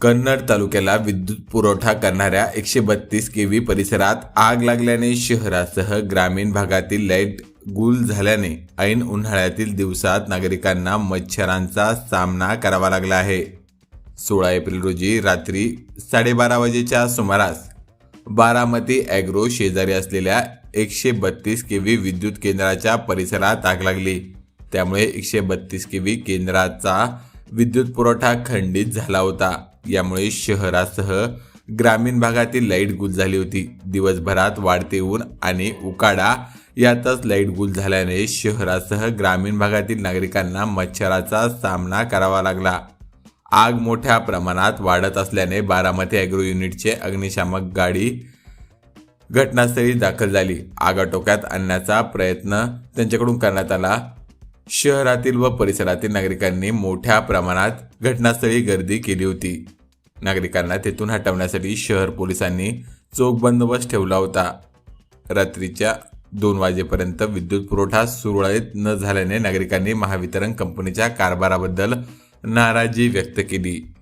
कन्नड तालुक्याला विद्युत पुरवठा करणाऱ्या एकशे बत्तीस के व्ही परिसरात आग लागल्याने शहरासह ग्रामीण भागातील लाइट गुल झाल्याने ऐन उन्हाळ्यातील दिवसात नागरिकांना मच्छरांचा सामना करावा लागला आहे. सोळा एप्रिल रोजी रात्री साडेबारा वाजेच्या सुमारास बारामती ॲग्रो शेजारी असलेल्या एकशे बत्तीस के व्ही विद्युत केंद्राच्या परिसरात आग लागली. त्यामुळे एकशे बत्तीस के व्ही केंद्राचा विद्युत पुरवठा खंडित झाला होता. यामुळे शहरासह ग्रामीण भागातील लाइट गुल झाली होती. दिवसभरात वाढते ऊन आणि उकाडा यातच लाइट गुल झाल्याने शहरासह ग्रामीण भागातील नागरिकांना मच्छराचा सामना करावा लागला. आग मोठ्या प्रमाणात वाढत असल्याने बारामती ॲग्रो युनिटचे अग्निशामक गाडी घटनास्थळी दाखल झाली. आग आटोक्यात आणण्याचा प्रयत्न त्यांच्याकडून करण्यात आला. शहरातील व परिसरातील नागरिकांनी मोठ्या प्रमाणात घटनास्थळी गर्दी केली होती. नागरिकांना तेथून हटवण्यासाठी शहर पोलिसांनी चोख बंदोबस्त ठेवला होता. रात्रीच्या दोन वाजेपर्यंत विद्युत पुरवठा सुरळीत न झाल्याने नागरिकांनी महावितरण कंपनीच्या कारभाराबद्दल नाराजी व्यक्त केली.